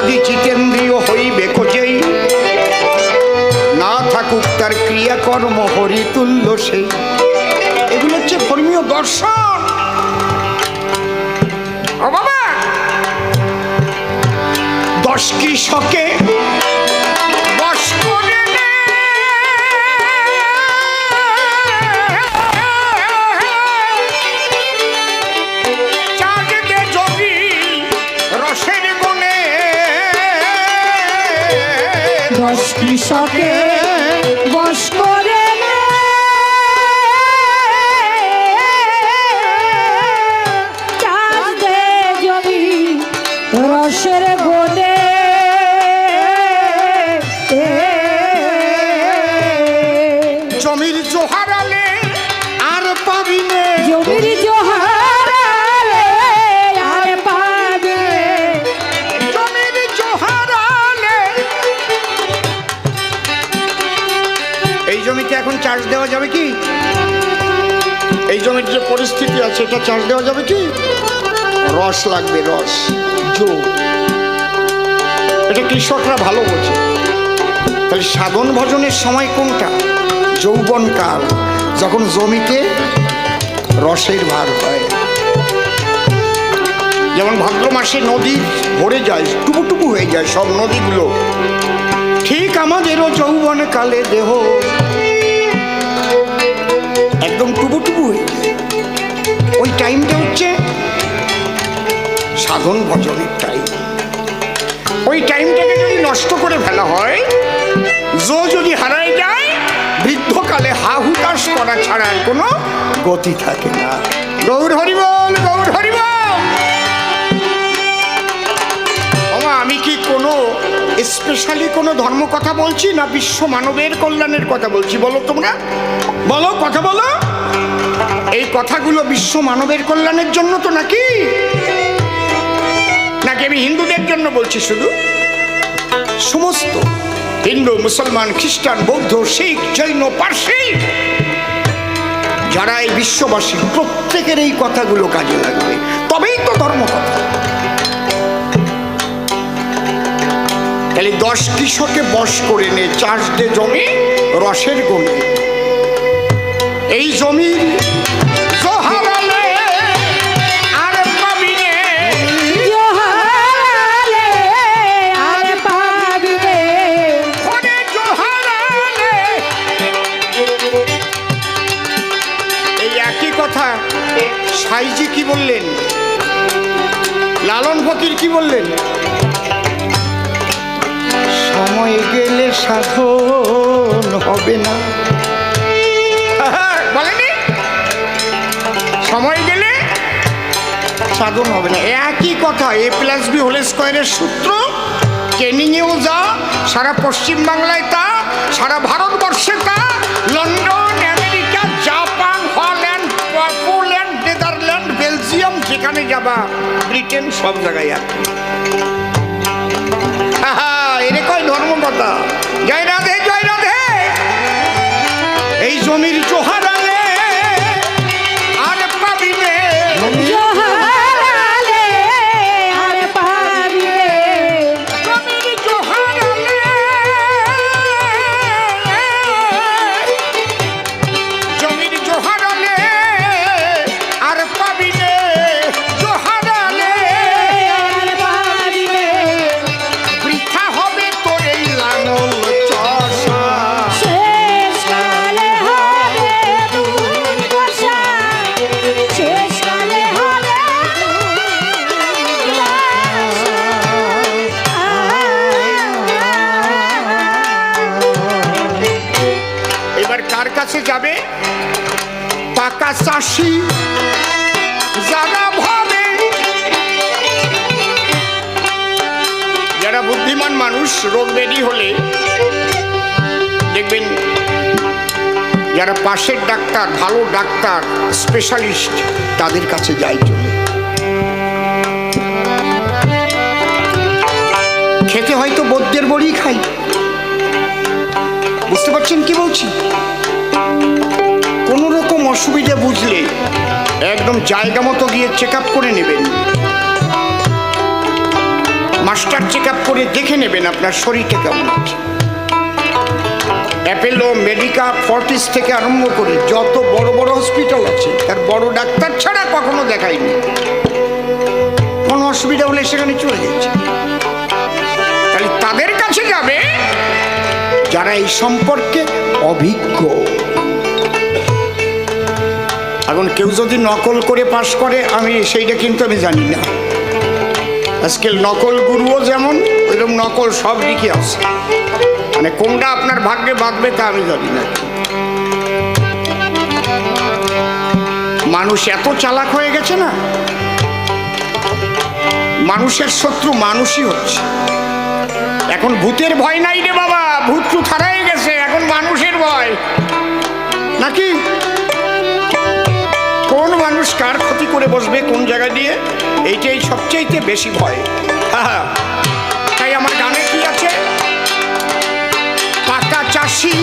উপাধি চিতেন্দ্রীয় হইবে খোঁজেই। না থাকুক তার ক্রিয়াকর্ম হরিতুল্য সেই। এগুলো হচ্ছে ধর্মীয় দর্শন। বাবা! দশ কৃষকে দশ কৃষকে চাষ দেওয়া যাবে কি? এই জমির যে পরিস্থিতি আছে, এটা চাষ দেওয়া যাবে কি? রস লাগবে, রস এটা কৃষকরা ভালো বোঝে। তাহলে সাধন ভজনের সময় কোনটা? যৌবনকাল যখন জমিতে রসের ভার হয়। যেমন ভাদ্র মাসে নদী ভরে যায় টুকুটুকু হয়ে যায় সব নদীগুলো। ঠিক আমাদেরও যৌবন কালে দেহ। একদম টুকুটুকু হয়ে যায় ওই টাইমটা হচ্ছে সাধন ভজনের টাইম ওই টাইমটাকে যদি নষ্ট করে ফেলা হয় জো যদি হারায় যায়, বৃদ্ধকালে হা হুতাশ করা ছাড়া আর কোনো গতি থাকে না। গৌর হরিবল গৌর হরিবল আমি কি কোনো স্পেশালি কোনো ধর্ম কথা বলছি না বিশ্ব মানবের কল্যাণের কথা বলছি? বলো তোমরা। বলো, কথা বলো। এই কথাগুলো বিশ্ব মানবের কল্যাণের জন্য তো নাকি? নাকি আমি হিন্দুদের জন্য বলছি শুধু? সমস্ত হিন্দু, মুসলমান, খ্রিস্টান, বৌদ্ধ, শিখ, জৈন, পার্সি, যারা এই বিশ্ববাসী প্রত্যেকের এই কথাগুলো কাজে লাগবে, তবেই তো ধর্ম তাহলে দশ কৃষকে বশ করে নে চাষ দে জমি রসের গমে। এই জমির কথা সাইজি কি বললেন? লালন ফকির কি বললেন? সময় গেলে সাধন হবে না। বলেনি? সময় গেলে সাধন হবে না। একই কথা এ প্লাস বি হোল স্কোয়ারের সূত্র কেনিংয়েও যা সারা পশ্চিম বাংলায় তা সারা ভারতবর্ষে তা London America Japan Holland Poland Netherland Belgium যেখানে যাবা ব্রিটেন সব জায়গায় আছে আহা, এরে কয় ধর্ম কথা জয় রাধে জয় রাধে। এই জমির জোহারালে যাবে? পাকা চাষি যারা ভাবে, যারা বুদ্ধিমান মানুষ, রোগ ব্যাধি হলে দেখবেন যারা পাশের ডাক্তার, ভালো ডাক্তার স্পেশালিস্ট তাদের কাছে যাই চলে। খেতে হয়তো বদ্যের বড়ি খাই। বুঝতে পারছেন কি বলছি? একদম জায়গা মতো গিয়ে চেক করে নেবেন। মাস্টার চেক করে দেখে নেবেন আপনার শরীরটা কেমন আছে। অ্যাপেলো মেডিকা ফর্টিস থেকে আরম্ভ করে যত বড় বড় হসপিটাল আছে, তার বড় ডাক্তার ছাড়া কখনো দেখায়নি কোনো অসুবিধা হলে সেখানে চলে যাচ্ছে। তাহলে তাদের কাছে যাবে যারা এই সম্পর্কে অভিজ্ঞ। এখন কেউ যদি নকল করে পাশ করে, আমি সেইটা কিন্তু আমি জানি না। আজকে নকল গুরুও যেমন, ওইরকম নকল সব দিকে আছে। মানে কোনটা আপনার ভাগ্যে বাঁধবে তা আমি জানি না। মানুষ এত চালাক হয়ে গেছে না? মানুষের শত্রু মানুষই হচ্ছে। এখন ভূতের ভয় নাই রে বাবা, ভূত টুত হারাই গেছে, এখন মানুষের ভয়। নাকি? কোন মানুষ কার ক্ষতি করে বসবে কোন জায়গা দিয়ে, এইটাই সবচেয়ে বেশি ভয়। হ্যাঁ তাই আমার গানে কি আছে? পাকা চাষি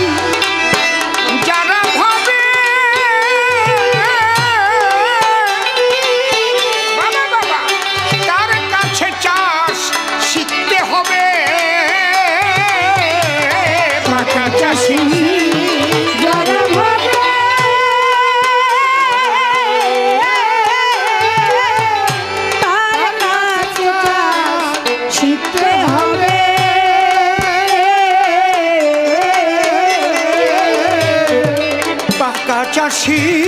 পাকা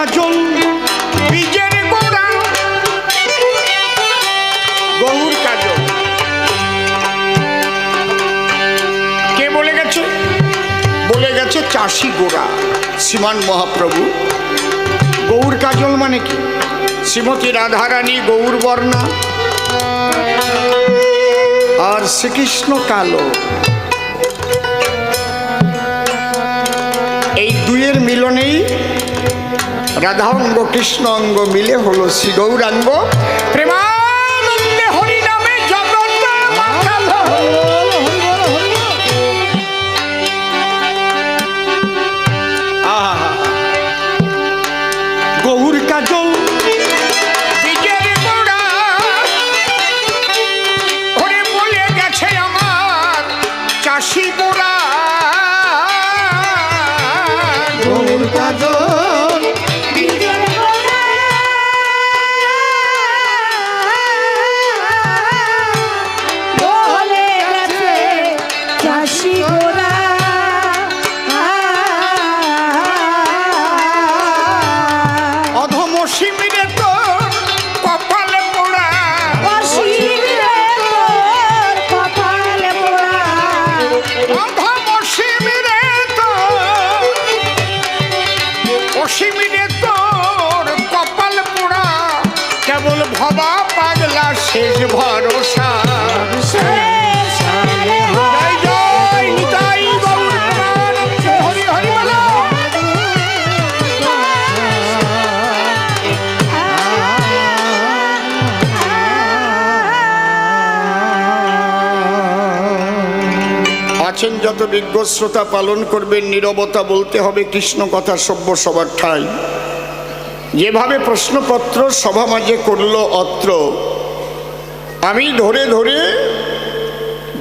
কাজল বীজের গোড়া। গৌর কাজল কে বলে গেছে? বলে গেছে চাষি গোড়া, শ্রীমান মহাপ্রভু। গৌর কাজল মানে কি? শ্রীমতী রাধারানী গৌর বর্ণা। আর শ্রীকৃষ্ণ কালো। এই দুইয়ের মিলনেই রাধা কৃষ্ণ অঙ্গ মিলে হলো শ্রী গৌরাঙ্গ। প্রেমানন্দে আছেন যত বিজ্ঞ শ্রোতা পালন করবেন, নীরবতা বলতে হবে কৃষ্ণ কথা সভ্য সবার ঠাই। যেভাবে প্রশ্নপত্র সভা মাঝে করল অত্র, আমি ধরে ধরে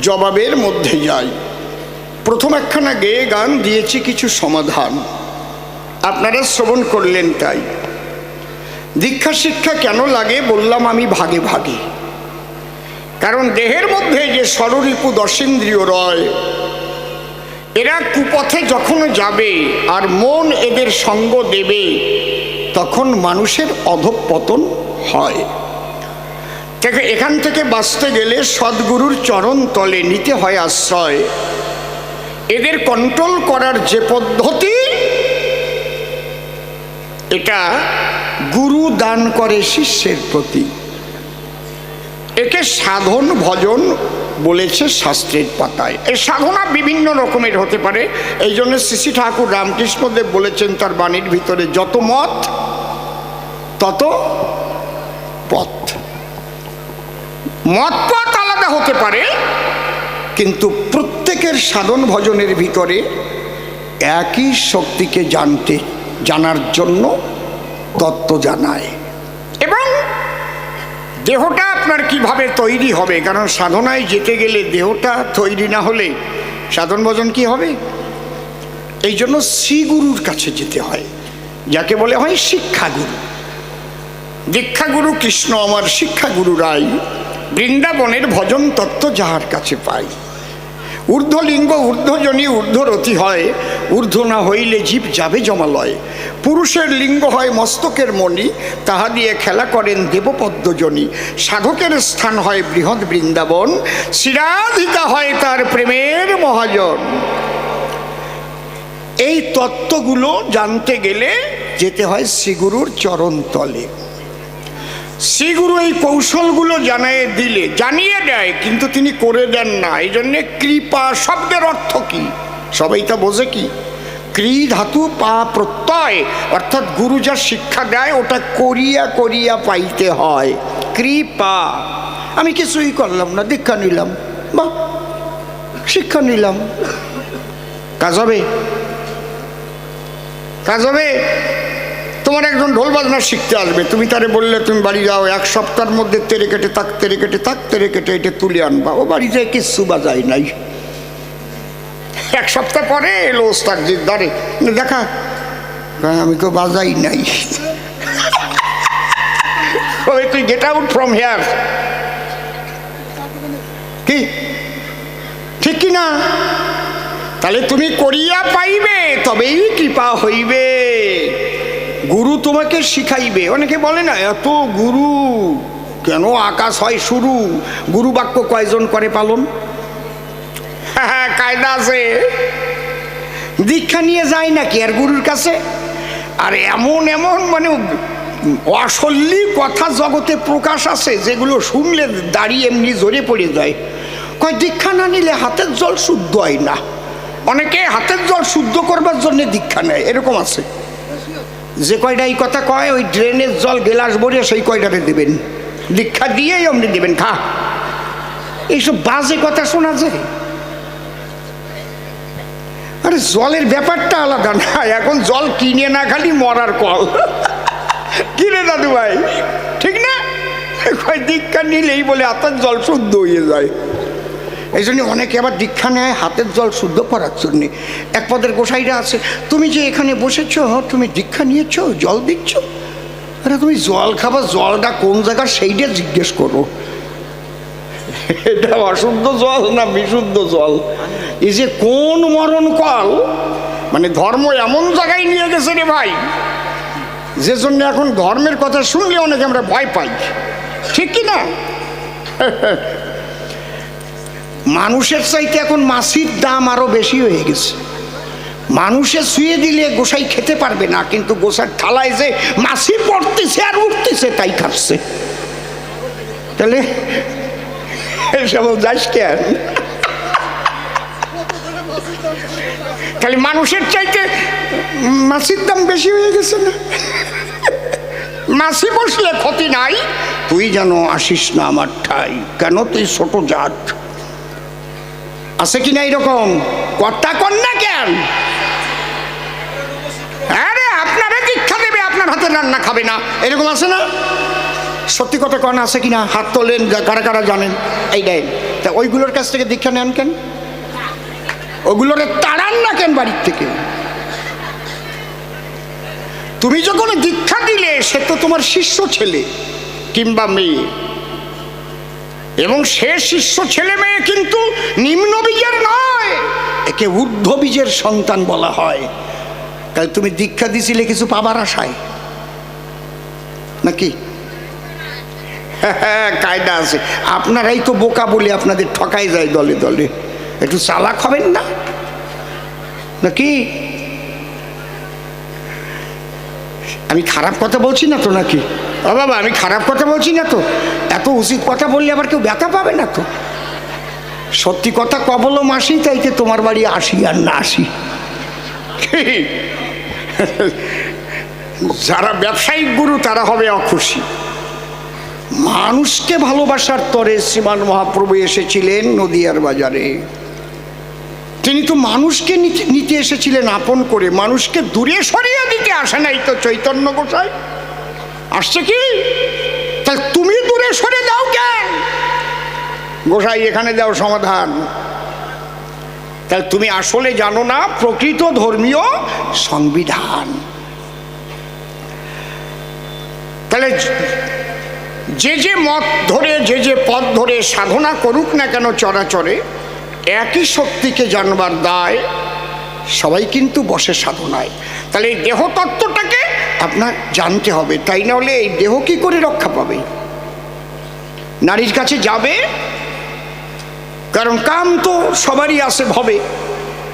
জবাবের মধ্যে যাই। প্রথম একখানা গেয়ে গান দিয়েছি কিছু সমাধান। আপনারা শ্রবণ করলেন তাই। দীক্ষা শিক্ষা কেন লাগে বললাম আমি ভাগে ভাগে। কারণ দেহের মধ্যে যে ষড়রিপু দশেন্দ্রিয় রয় এরা কুপথে যখন যাবে আর মন এদের সঙ্গ দেবে, তখন মানুষের অধঃপতন হয়। থেকে এখান থেকে বাঁচতে গেলে সদ্গুরুর চরণ তলে নিতে হয় আশ্রয়। এদের কন্ট্রোল করার যে পদ্ধতি, এটা গুরু দান করে শিষ্যের প্রতি। একে সাধন ভজন বলেছে শাস্ত্রের পাতায়। এই সাধনা বিভিন্ন রকমের হতে পারে। এই জন্য শ্রী ঠাকুর রামকৃষ্ণদেব বলেছেন, তার বাণীর ভিতরে যত মত, তত পথ। মত পথ আলাদা হতে পারে, কিন্তু প্রত্যেকের সাধন ভজনের ভিতরে একই শক্তিকে জানতে, জানার জন্য তত্ত্ব জানায়। দেহটা আপনার কীভাবে তৈরি হবে? কারণ সাধনায় যেতে গেলে দেহটা তৈরি না হলে সাধন ভজন কি হবে? এই জন্য শ্রীগুরুর কাছে যেতে হয়, যাকে বলে হয় শিক্ষাগুরু। দীক্ষাগুরু কৃষ্ণ, আমার শিক্ষাগুরু রাই বৃন্দাবনের ভজন তত্ত্ব যাহার কাছে পাই। ঊর্ধ্বলিঙ্গ, ঊর্ধ্বজনী ঊর্ধ্বরতি হয়। ঊর্ধ্ব না হইলে জীব যাবে জমালয়। পুরুষের লিঙ্গ হয় মস্তকের মণি, তাহা দিয়ে খেলা করেন দেবপদ্মজনী। সাধকের স্থান হয় বৃহৎ বৃন্দাবন শিরাধিকা হয় তার প্রেমের মহাজন। এই তত্ত্বগুলো জানতে গেলে যেতে হয় শ্রীগুরুর চরণ তলে শ্রীগুরু এই কৌশলগুলো জানিয়ে দিলে, জানিয়ে দেয়, কিন্তু তিনি করে দেন না। এই জন্যে কৃপা শব্দের অর্থ কি? সবাই তা বোঝে কি? ক্রি ধাতু পা প্রত্যয়, অর্থাৎ গুরু যা শিক্ষা দেয়, ওটা করিয়া করিয়া পাইতে হয়। কৃপা। আমি কিছুই করলাম না, দীক্ষা নিলাম। বা শিক্ষা নিলাম। কাজ হবে? কাজ হবে? তোমার একজন ঢোল বাজনা শিখতে আসবে। তুমি তারে বললে, তুমি বাড়ি যাও, এক সপ্তাহের মধ্যে তেরে কেটে তাক তেরে কেটে তাক তেরে কেটে এটা তুলে আনবা। ও বাড়ি যায় কিচ্ছু বাজায় নাই। এক সপ্তাহ পরে এলো ওস্তাদ জির ধরে দেখা। আমি তো বাজাই নাই। তুই গেট আউট ফ্রম হেয়ার কি? ঠিক কি না? তাহলে তুমি করিয়া পাইবে, তবেই কৃপা হইবে। গুরু তোমাকে শিখাইবে। অনেকে বলে না, এত গুরু, কেন আকাশ হয় শুরু? গুরু বাক্য কয়জন করে পালন? হ্যাঁ কায়দা আছে। দীক্ষা নিয়ে যায় নাকি আর গুরুর কাছে? আর এমন এমন মানে অসল্লি কথা জগতে প্রকাশ আছে, যেগুলো শুনলে দাঁড়িয়ে এমনি জোরে পড়ে যায়। কয়, দীক্ষা না নিলে হাতের জল শুদ্ধ হয় না। অনেকে হাতের জল শুদ্ধ করবার জন্য দীক্ষা নেয়, এরকম আছে। যে কয়টা এই কথা কয়, ওই ড্রেনের জল গেলাস ভরে সেই কয়টাতে দেবেন? দীক্ষা দিয়েই অমনি দেবেন, খা। এইসব বাজে কথা শোনা যায়। আরে, জলের ব্যাপারটা আলাদা না, এখন জল কিনে না খালি মরার কল। কিনে দাদু ভাই? ঠিক না? দীক্ষা নিলেই বলে হাতের জল শুদ্ধ হয়ে যায়। এই জন্য অনেকে আবার দীক্ষা নেয়, হাতের জল শুদ্ধ করার জন্যে। এক পদের গোসাইরা আছে, তুমি যে এখানে বসেছ, তুমি দীক্ষা নিয়েছ, জল দিচ্ছ? আরে, তুমি জল খাবার জলটা কোন জায়গার সেইটা জিজ্ঞেস করো। এটা অশুদ্ধ জল না বিশুদ্ধ জল? এই যে কোন মরণ কল? মানে ধর্ম এমন জায়গায় নিয়ে গেছে রে ভাই। যে জন্য এখন ধর্মের কথা শুনলে অনেকে আমরা ভয় পাই। ঠিক কি না? মানুষের চাইতে এখন মাছির দাম আরও বেশি হয়ে গেছে। মানুষে শুয়ে দিলে গোসাই খেতে পারবে না, কিন্তু গোসার থালায় যে মাছি পড়তেছে আর উঠতেছে, তাই খাচ্ছে। তাহলে, এসব যাস তাহলে মানুষের চাইতে মাছির দাম বেশি হয়ে গেছে না? মাছি বসলে ক্ষতি নাই। তুই যেন আসিস না আমার ঠাই, কেন তুই ছোট জাত? আছে কি না এরকম? কর্তা কন্যা কেন? আরে, আপনারা দীক্ষা দেবে, আপনার হাতে রান্না খাবে না। এরকম আছে না? সত্যি কথা কন, আছে কিনা হাত তোলেন কারা কারা জানেন? এই দেন, তা ওইগুলোর কাছ থেকে দীক্ষা নেন কেন? ওগুলোরে তাড়ান না কেন বাড়ির থেকে? তুমি যখন দীক্ষা দিলে, সে তো তোমার শিষ্য ছেলে, কিংবা মেয়ে। এবং সে শিষ্য ছেলে মেয়ে কিন্তু নিম্ন বীজের নয়। একে ঊর্ধ্ব বীজের সন্তান বলা হয়। তাই তুমি দীক্ষা দিছিলে কিছু পাবার আশায়? নাকি? হ্যাঁ কায়দা আছে। আপনারাই তো বোকা বলে আপনাদের ঠকাই যায় দলে দলে। একটু চালাক হবেন না? নাকি? আমি খারাপ কথা বলছি না তো নাকি? ও বাবা, আমি খারাপ কথা বলছি না তো? এত উচিত কথা বললে আবার কেউ ব্যথা পাবে না তো? সত্যি কথা কবলম আসি তাইতে তোমার বাড়ি আসি আর না আসি। যারা ব্যবসায়িক গুরু, তারা হবে অখুশি। মানুষকে ভালোবাসার তরে শ্রীমান মহাপ্রভু এসেছিলেন নদিয়ার বাজারে। তিনি তো মানুষকে নিতে- এসেছিলেন আপন করে। মানুষকে দূরে সরিয়ে দিতে আসে নাই তো চৈতন্য গোসাই? আসছে কি? তা তুমি দূরে সরে দাও কেন গোসাই, এখানে দাও সমাধান। তাহলে তুমি আসলে জানো না, প্রকৃত ধর্মীয় সংবিধান। তাহলে যে যে মত ধরে, যে যে পথ ধরে সাধনা করুক না কেন চরাচরে, একই শক্তিকে জানবার দায় সবাই কিন্তু বসে সাধনায়। তাহলে এই দেহতত্ত্বটাকে আপনার জানতে হবে, তাই না হলে এই দেহ কি করে রক্ষা পাবে? নারীর কাছে যাবে, কারণ কাম তো সবারই আসে ভবে,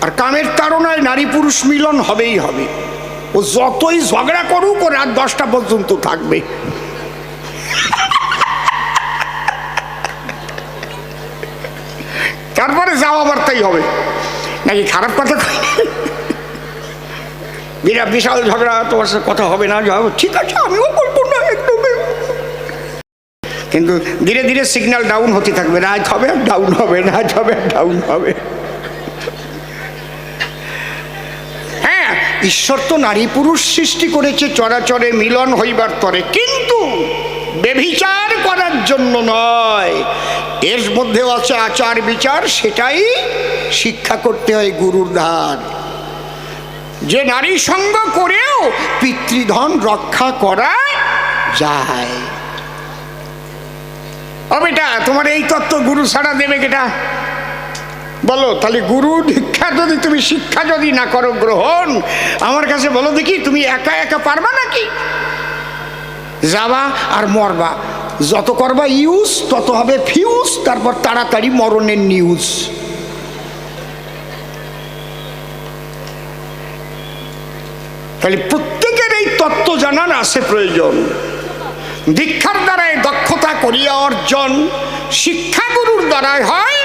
আর কামের তাড়নায় নারী পুরুষ মিলন হবেই হবে। ও যতই ঝগড়া করুক, ও রাত দশটা পর্যন্ত থাকবে। তারপরে যাওয়া বার্তাই হবে। নাকি খারাপ কথা বিরাট বিশাল ঝগড়া, তোমার সাথে কথা হবে না, যাও, ঠিক আছে, আমিও বলব না একদম। কিন্তু ধীরে ধীরে সিগন্যাল ডাউন হতে থাকবে রাজ হবে ডাউন হবে রাত হবে ডাউন হবে। হ্যাঁ ঈশ্বর তো নারী পুরুষ সৃষ্টি করেছে, চরাচরে মিলন হইবার তরে। কিন্তু বেভিচার করার জন্য নয়, এর মধ্যেও আছে আচার বিচার সেটাই শিক্ষা করতে হয় গুরুর ধার যে নারী সঙ্গ করেও পিতৃধন রক্ষা করা যায়। ও বেটা, তোমার এই তত্ত্ব গুরু ছাড়া দেবে কেটা? বলো, তাহলে গুরু দীক্ষা যদি তুমি, শিক্ষা যদি না করো গ্রহণ, আমার কাছে বলো দেখি, তুমি একা একা পারবা নাকি? যাবা আর মরবা। যত করবা ইউজ, তত হবে ফিউজ, তারপর তাড়াতাড়ি মরণের নিউজ। তাহলে প্রত্যেকের এই তত্ত্ব জানার আছে প্রয়োজন। দীক্ষার দ্বারাই দক্ষতা করিয়া অর্জন, শিক্ষাগুরুর দ্বারাই হয়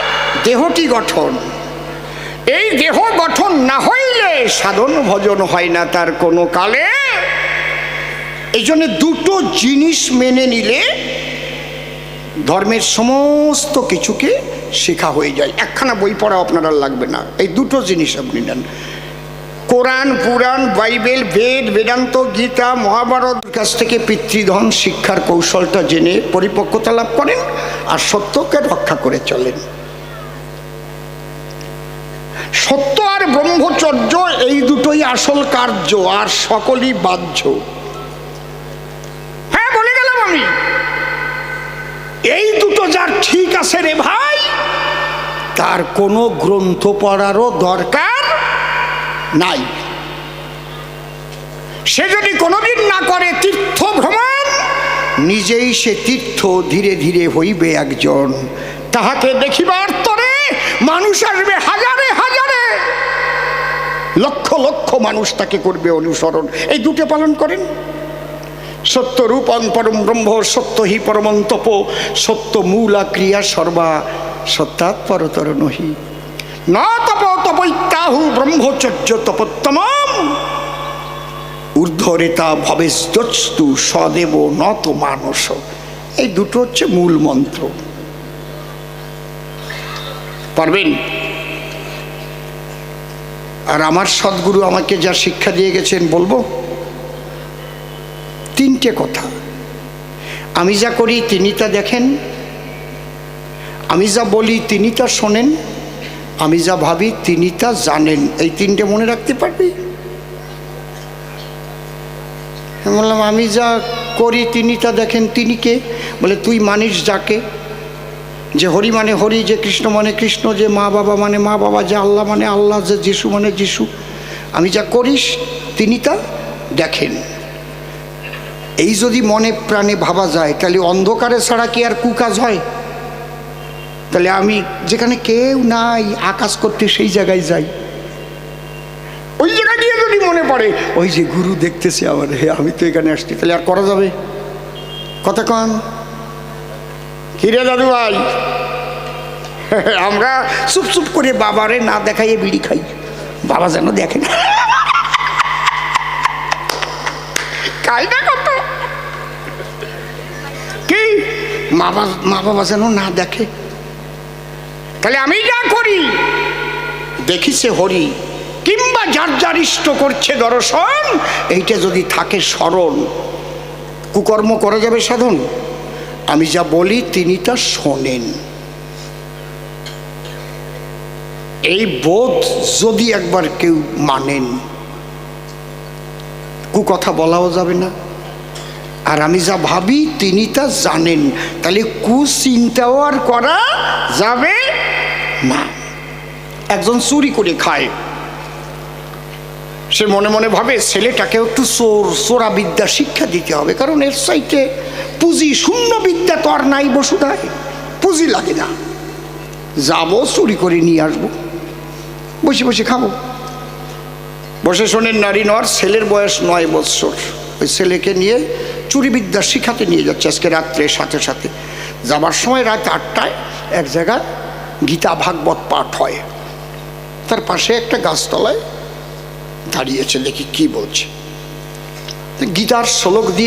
দেহটি গঠন। এই দেহ গঠন না হইলে সাধন ভজন হয় না তার কোনো কালে। এই জন্য দুটো জিনিস মেনে নিলে ধর্মের সমস্ত কিছুকে শেখা হয়ে যায়। একখানা বই পড়া আপনার লাগবে না। এই দুটো জিনিস আপনি নেন। কোরআন, পুরাণ, বাইবেল, বেদ, বেদান্ত, গীতা, মহাভারত কাছ থেকে পিতৃধন, শিক্ষার কৌশলটা জেনে পরিপক্কতা লাভ করেন আর সত্যকে রক্ষা করে চলেন। সত্য আর ব্রহ্মচর্য এই দুটোই আসল কার্য আর সকলই বাহ্য। হ্যাঁ বলে গেলাম আমি। এই দুটো যার ঠিক আছে রে ভাই, তার কোনো গ্রন্থ পড়ারও দরকার নাই। সে যদি কোনোদিন না করে তীর্থ ভ্রমণ নিজেই সে তীর্থ ধীরে ধীরে হইবে একজন। তাহাকে দেখিবার তরে মানুষ আসবে হাজারে হাজারে। লক্ষ লক্ষ মানুষ তাকে করবে অনুসরণ। এই দুটো পালন করেন। সত্য রূপং পরম ব্রহ্ম, সত্য হি পরমন্তপ, সত্য মূলা ক্রিয়া সর্বা, সত্যাৎপরতর নহি। না তপৈত্যাহু ব্রহ্মচর্য তপোত্তম ঊর্ধ্বরেতা ভবেস্তু সদেব নত মানস এই দুটো হচ্ছে মূল মন্ত্র। পারবেন? আর আমার সদ্গুরু আমাকে যা শিক্ষা দিয়ে গেছেন বলব? তিনটে কথা। আমি যা করি তিনি তা দেখেন। আমি যা বলি তিনি তা শোনেন। আমি যা ভাবি তিনি তা জানেন। এই তিনটে মনে রাখতে পারবি? বললাম, আমি যা করি তিনি তা দেখেন, তিনি কে? বলে, তুই মানিস যাকে? যে হরি মানে হরি, যে কৃষ্ণ মানে কৃষ্ণ, যে মা বাবা মানে মা বাবা, যে আল্লাহ মানে আল্লাহ, যে যিশু মানে যিশু। আমি যা করিস, তিনি তা দেখেন। এই যদি মনে প্রাণে ভাবা যায়, তাহলে অন্ধকারে ছাড়া কি আর কুকাজ হয়? তাহলে আমি যেখানে কেউ নাই, আকাশ করতে সেই জায়গায় যাই। ওই জায়গা দিয়ে যদি মনে পড়ে, ওই যে গুরু দেখতেছে আমার, হে, আমি তো এখানে আসছি, তাহলে আর করা যাবে? কথা কন। কিরে দাদু ভাই? আমরা চুপ চুপ করে বাবারে না দেখাইয়ে বিড়ি খাই। বাবা যেন দেখে না। কি? মা বাবা যেন না দেখে। তাহলে আমি যা করি দেখিছে হরি, কিংবা যার যার ইষ্ট করছে দর্শন, এইটা যদি থাকে স্মরণ, কুকর্ম করা যাবে সাধন? আমি যা বলি তিনি তা শোনেন। এই বোধ যদি একবার কেউ মানেন, কুকথা বলাও যাবে না। আর আমি যা ভাবি তিনি তা জানেন। তাহলে কুচিন্তাও আর করা যাবে একজন চুরি করে খায়। সে মনে মনে ভাবে ছেলেটাকে একটু চোর চোরা বিদ্যা শিক্ষা দিতে হবে, কারণ এর সাইটে পুঁজি শূন্য বিদ্যা তো আর নাই বসুধায়। পুঁজি লাগে না। যাব, চুরি করে নিয়ে আসব। বসে বসে খাব। বসে শোনেন, নারী নর, ছেলের বয়স নয় বৎসর। ওই ছেলেকে নিয়ে চুরি বিদ্যা শিখাতে নিয়ে যাচ্ছে আজকে রাত্রে সাথে সাথে। যাবার সময় রাত আটটায় এক জায়গায় গীতা ভাগবত পাঠ হয়। তার পাশে একটা গাছতলায় দাঁড়িয়েছে, দেখি কি বলছে। গীতার শ্লোক দিয়ে